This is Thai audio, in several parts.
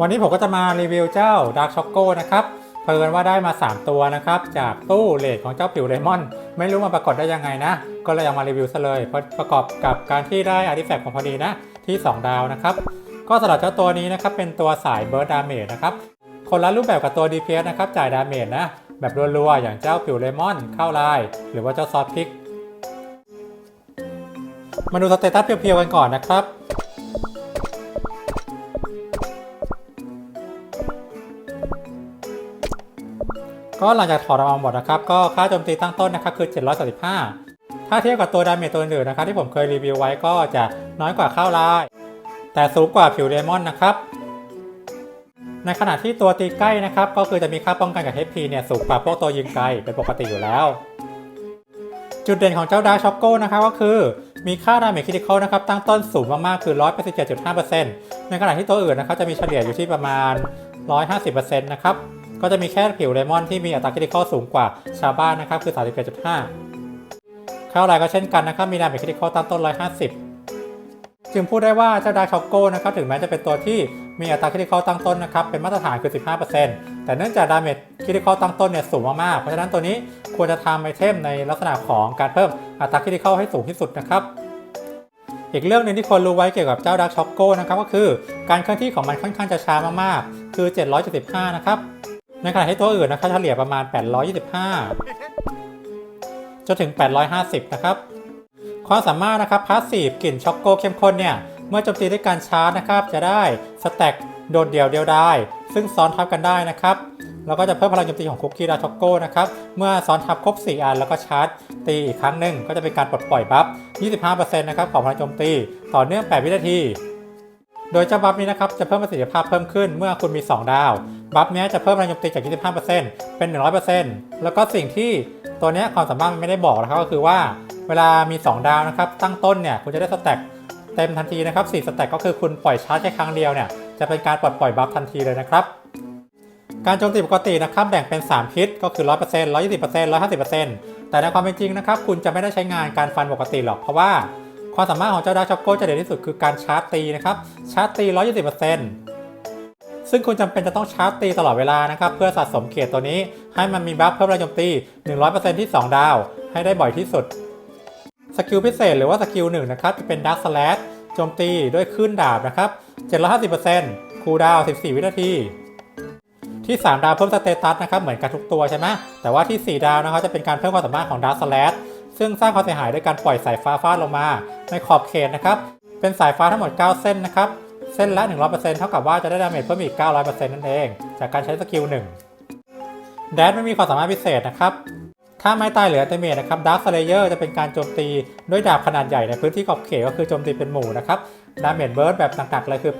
วันนี้ผมก็จะมารีวิวเจ้า Dark Choco นะครับเพิ่นว่าได้มา 3 ตัวนะครับ จากตู้เลทของเจ้าผิวเลมอน ไม่รู้มาปรากฏได้ยังไงนะ ก็เลยเอามารีวิวซะเลยเพระประกอบกับการที่ได้อาร์ติแฟกต์ของพอดีนะ ที่ 2 ดาวนะครับ ก็สำหรับเจ้าตัวนี้นะครับ เป็นตัวสายเบิร์ดดาเมจนะครับ คนละรูปแบบกับตัว DPS นะครับ จ่ายดาเมจนะ แบบรัวๆ อย่างเจ้าผิวเลมอนเข้าลาย หรือว่าเจ้าซอสพริก มาดูสเตตัสเพียวๆกันก่อนนะครับ ก็หลังจากถอดออกมาหมดนะครับ ก็ค่าโจมตีตั้งต้นนะครับคือ 735 ถ้าเทียบกับตัวดาเมจตัวอื่นนะครับที่ผมเคยรีวิวไว้ก็จะน้อยกว่าข้าวลาย แต่สูงกว่าผิวเดมอนนะครับ ในขณะที่ตัวตีใกล้นะครับ ก็คือจะมีค่าป้องกันกับ HP เนี่ยสูงกว่าพวกตัวยิงไกลเป็นปกติอยู่แล้ว จุดเด่นของเจ้าดาร์ช็อกโก้นะครับก็คือมีค่าดาเมจคริติคอลนะครับตั้งต้นสูงมากๆคือ 187.5%ในขณะที่ตัวอื่นนะครับจะมีเฉลี่ยอยู่ที่ประมาณ 150%นะครับ ก็จะมีแค่ผิวเลมอนที่มีอัตราคริติคอลสูงกว่าชาวบ้านนะครับคือ 37.5 ข้าวไรก็เช่นกันนะครับ มีดาเมจคริติคอลตั้งต้น 150 จึงพูดได้ว่าเจ้าดาร์ช็อกโก้นะครับถึงแม้จะเป็นตัวที่มีอัตราคริติคอลตั้งต้นนะครับเป็นมาตรฐานคือ 15%แต่เนื่องจากดาเมจคริติคอลตั้งต้นเนี่ยสูงมากๆเพราะฉะนั้นตัวนี้ควรจะทำไอเทมในลักษณะของการเพิ่มอัตราคริติคอลให้สูงที่สุดนะครับอีกเรื่องหนึ่งที่ควรรู้ไว้เกี่ยวกับเจ้าดาร์ช็อกโก้นะครับก็คือ การเคลื่อนที่ของมันค่อนข้างจะช้ามากๆ คือ 775 นะครับ ในขณะที่ตัวอื่นนะครับเฉลี่ยประมาณ 825 จนถึง 850 นะครับ ความสามารถนะครับพาสซีฟกลิ่นช็อกโกเข้มข้นเนี่ย เมื่อโจมตีด้วยการชาร์จนะครับ จะได้สแต็กโดดเดี่ยวเดียวได้ ซึ่งซ้อนทับกันได้นะครับแล้วก็จะเพิ่มพลังโจมตีของคุกกี้ดาช็อกโกนะครับ เมื่อซ้อนทับครบ 4 อันแล้วก็ชาร์จตีอีกครั้งหนึ่งก็จะเป็นการปลดปล่อยบัฟ 25%นะครับของพลังโจมตี ต่อเนื่อง 8 วินาที โดยเจ้าบัฟนี้นะครับจะเพิ่มประสิทธิภาพเพิ่มขึ้นเมื่อคุณมี 2 ดาว บัฟนี้จะเพิ่มพลังโจมตีจาก 25%เป็น 100%แล้วก็สิ่งที่ตัวนี้ความสามารถไม่ได้บอกนะครับก็คือว่าเวลามี 2 ดาวนะครับตั้งต้นเนี่ยคุณจะได้สแต็กเต็มทันทีนะครับ4สแต็กก็คือคุณปล่อยชาร์จแค่ครั้งเดียวเนี่ยจะเป็นการปลดปล่อยบัฟทันทีเลยนะครับการโจมตีปกตินะครับแบ่งเป็น 3 พิษก็คือ 100% 120% 150%แต่ในความเป็นจริงนะครับคุณจะไม่ได้ใช้งานการฟันปกติหรอกเพราะว่า ความสามารถของเจ้าดาร์ช็อกโกจะเด่นที่สุดคือการชาร์จตีนะครับชาร์จตี 120%ซึ่งคุณจำเป็นจะต้องชาร์จตีตลอดเวลานะครับเพื่อสะสมเกียรติตัวนี้ ให้มันมีบัฟเพิ่มแรงโจมตี 100%ที่ 2 ดาว ให้ได้บ่อยที่สุดสกิลพิเศษหรือว่าสกิลหนึ่งนะครับจะเป็นดักสแลชโจมตีด้วยคลื่นดาบนะครับ 750%คูลดาว 14 วินาที ที่ 3 ดาวเพิ่มสเตตัสนะครับเหมือนกันทุกตัวใช่ไหมแต่ว่าที่ 4 ดาวนะครับจะเป็นการเพิ่มความสามารถของดักสแลช ซึ่งสร้างความเสียหายด้วยการปล่อยสายฟ้าฟาดลงมา ในขอบเขตนะครับ เป็นสายฟ้าทั้งหมด 9 เส้นนะครับ เส้นละ 100%เท่ากับว่าจะได้ดาเมจเพิ่มอีก 900%นั่นเอง จากการใช้สกิล1แดดไม่มีความสามารถพิเศษนะครับ ถ้าไม้ตายเหลือเตเมจนะครับดาร์คสเลเยอร์จะเป็นการโจมตีด้วยดาบขนาดใหญ่ในพื้นที่ขอบเขตก็คือโจมตีเป็นหมู่นะครับ ดาเมจเบิร์ดแบบหนักๆเลยคือ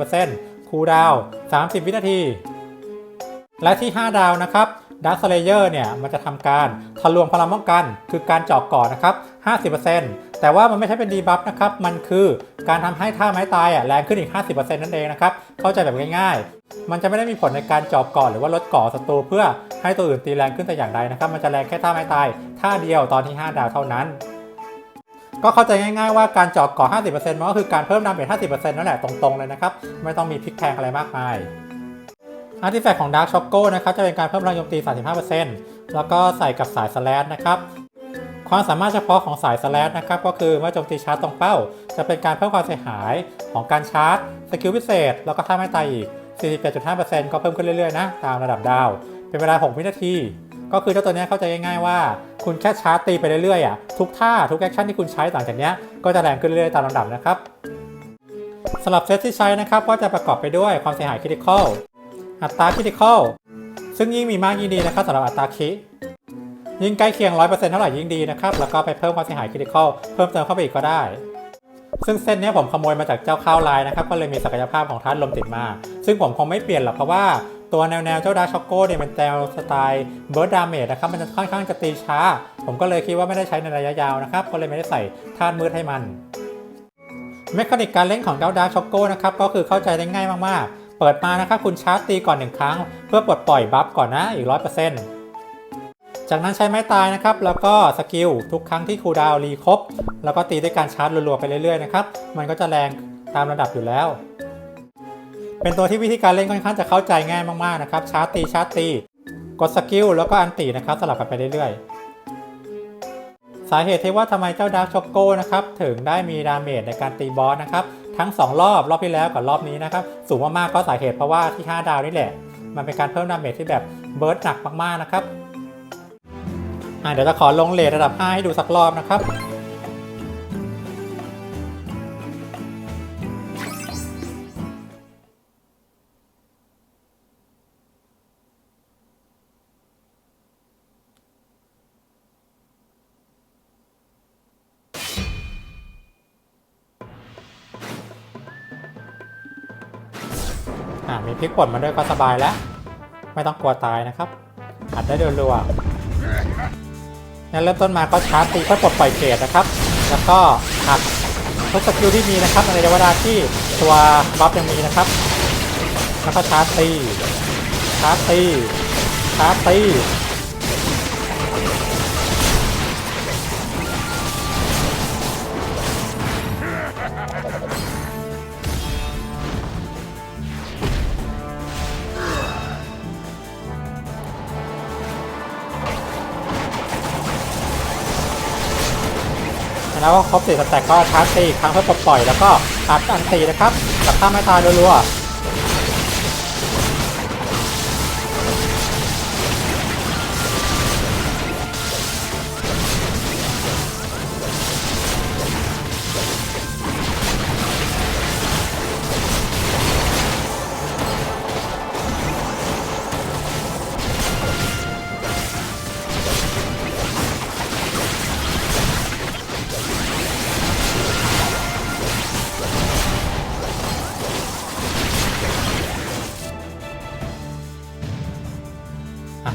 1,150%คูลดาวน์30 วินาที และที่ 5 ดาวนะครับ ดาร์คสเลเยอร์เนี่ยมันจะทำการทะลวงพลังป้องกัน คือการเจาะก่อนนะครับ 50%แต่ว่ามันไม่ใช่เป็นดีบัฟนะครับ มันคือการทำให้ท่าไม้ตายอะแรงขึ้นอีก 50%นั่นเองนะครับ เข้าใจแบบง่ายๆ มันจะไม่ได้มีผลในการเจาะก่อนหรือว่าลดก่อศัตรูเพื่อให้ตัวอื่นตีแรงขึ้นแต่อย่างใดนะครับ มันจะแรงแค่ท่าไม้ตายท่าเดียวตอนที่ 5 ดาวเท่านั้นก็เข้าใจง่ายๆว่าการเจาะก่อ 50%มันก็คือการเพิ่มดาเมจ50%นั่นแหละตรงๆเลยนะครับ ไม่ต้องมีพลิกแพลงอะไรมากมาย อาร์ติแฟกต์ของ Dark Choco นะครับจะเป็นการเพิ่มพลังโจมตี 35%แล้วก็ใส่กับสายสแลชนะครับความสามารถเฉพาะของสายสแลชนะครับก็คือเมื่อโจมตีชาร์จตรงเป้า จะเป็นการเพิ่มความเสียหายของการชาร์จสกิลพิเศษ แล้วก็ท่าไม่ตายอีก47.5%ก็เพิ่มขึ้นเรื่อยๆนะตามระดับดาว เป็นเวลา 6 วินาที ก็คือเจ้าตัวเนี้ยเข้าใจง่ายๆว่า คุณแค่ชาร์จตีไปเรื่อยๆอะทุกท่าทุกแอคชั่นที่คุณใช้หลังจากเนี้ยก็จะแรงขึ้นเรื่อยๆตามลำดับนะครับสำหรับเซตที่ใช้นะครับก็จะประกอบไปด้วยความเสียหายคริติคอล อัตราคิติคอลซึ่งยิ่งมีมากยิ่งดีนะครับสำหรับอัตราคิยิ่งใกล้เคียง 100%เท่าไหร่ยิ่งดีนะครับ แล้วก็ไปเพิ่มความเสียหายคิติคอลเพิ่มเติมเข้าไปอีกก็ได้ ซึ่งเส้นนี้ผมขโมยมาจากเจ้าข้าวลายนะครับ ก็เลยมีศักยภาพของท่านลมติดมา ซึ่งผมคงไม่เปลี่ยนหรอกเพราะว่าตัวแนวแนวเจ้าดาช็อกโก้เนี่ยเป็นแนวสไตล์เบิร์ดดาเมจนะครับ มันจะค่อนข้างจะตีช้า ผมก็เลยคิดว่าไม่ได้ใช้ในระยะยาวนะครับ ก็เลยไม่ได้ใส่ท่านมืดให้มัน เมคานิกการเล่นของเจ้าดาช็อกโก้นะครับ ก็คือเข้าใจได้ง่ายมากๆ ปิดมานะครับคุณชาร์จตีก่อนหนึ่งครั้ง เพื่อปลดปล่อยบัฟก่อนนะอีก100%จากนั้นใช้ไม้ตายนะครับ แล้วก็สกิลทุกครั้งที่คูดาวรีครบ แล้วก็ตีด้วยการชาร์จรัวๆไปเรื่อยๆนะครับมันก็จะแรงตามระดับอยู่แล้ว เป็นตัวที่วิธีการเล่นค่อนข้างจะเข้าใจง่ายมากๆนะครับชาร์จตีชาร์จตีกดสกิลแล้วก็อันตีนะครับสลับกันไปเรื่อยๆสาเหตุที่ว่าทำไมเจ้าดาร์กช็อกโกนะครับถึงได้มีดาเมจในการตีบอสนะครับ ทั้ง 2 รอบรอบที่แล้วกับรอบนี้นะครับ สูงมากๆก็สาเหตุเพราะว่าที่ 5 ดาวนี่แหละ มันเป็นการเพิ่มดาเมจที่แบบเบิร์ดหนักมากๆนะครับเดี๋ยวจะขอลงเลทระดับ 5 ให้ดูสักรอบนะครับ อ่ามีพริกป่นมาด้วยก็สบายแล้ว ไม่ต้องกลัวตายนะครับ อัดได้รัวๆงั้นเริ่มต้นมาก็ชาร์จตีก็ปลดปล่อยเกรดนะครับ แล้วก็อัดทุกสกิลที่มีนะครับในเวลาที่ตัวบัฟยังมีนะครับ แล้วก็ชาร์จตีชาร์จตีชาร์จตี แล้วก็ครบสี่สแต็กก็ชาร์จตีอีกครั้งเพื่อปลดปล่อยแล้วก็อัดอันตีนะครับกับข้าไม่ตายรัวๆ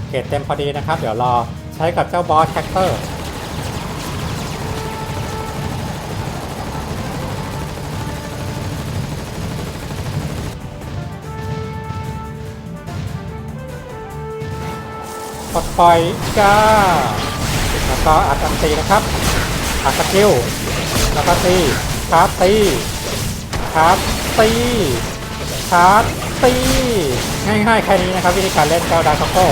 เกรดเต็มพอดีนะครับ เดี๋ยวรอใช้กับเจ้าบอสแท็กเตอร์ปลดปล่อยจ้าแล้วก็อัดอันตีนะครับ อัดสกิลแล้วก็ตีชาร์จตีชาร์จตีชาร์จตีง่ายๆแค่นี้นะครับ วิธีการเล่นเจ้าดาร์คโก้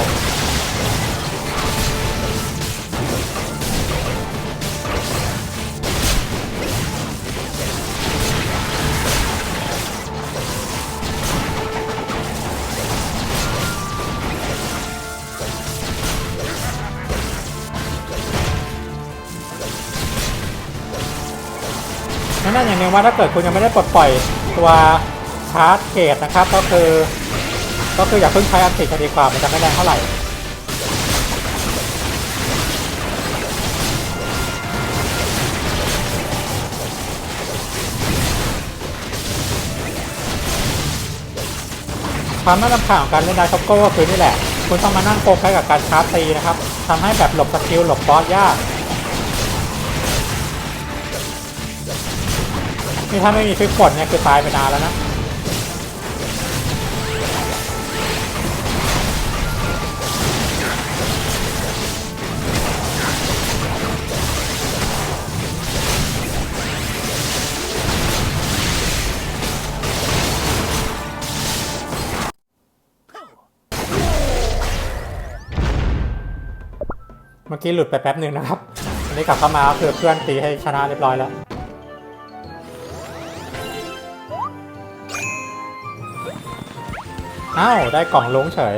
นั่นอย่างหนึงว่าถ้าเกิดคุณยังไม่ได้ปลดปล่อยตัวชาร์จเกตนะครับ ก็คือ ก็คืออย่าเพิ่งใช้อันติกันดีกว่ามันจะไม่แรงเท่าไหร่ความน่ารำคาญของการเล่นไดช็อกโก้ก็คือนี่แหละ คุณต้องมานั่งโฟกัสกับการชาร์จตีนะครับทำให้แบบหลบสกิลหลบบอสยาก นี่ถ้าไม่มีฟิกฝนเนี่ยคือตายไปนานแล้วนะเมื่อกี้หลุดไปแป๊บหนึ่งนะครับ อันนี้กลับเข้ามาก็คือเพื่อนตีให้ชนะเรียบร้อยแล้ว อ้าวได้กล่องลุงเฉย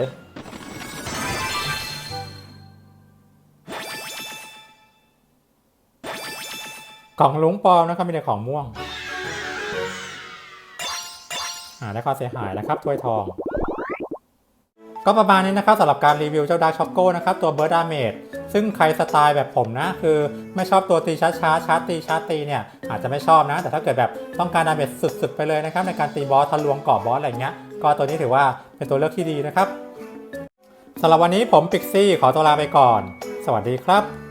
กล่องลุงปลอมนะครับมีแต่ของม่วง อ่าได้ความเสียหายแล้วครับถ้วยทอง ก็ประมาณนี้นะครับสำหรับการรีวิวเจ้าดาร์ช็อกโก้นะครับ ตัวเบิร์ดดาเมจซึ่งใครสไตล์แบบผมนะ คือไม่ชอบตัวตีช้าช้าๆชาตีช้าตีเนี่ยอาจจะไม่ชอบนะ แต่ถ้าเกิดแบบต้องการดาเมจสุดๆไปเลยนะครับในการตีบอสทะลวงกรอบบอสอะไรเงี้ย ก็ตัวนี้ถือว่าเป็นตัวเลือกที่ดีนะครับสำหรับวันนี้ผมปิกซี่ขอตัวลาไปก่อน สวัสดีครับ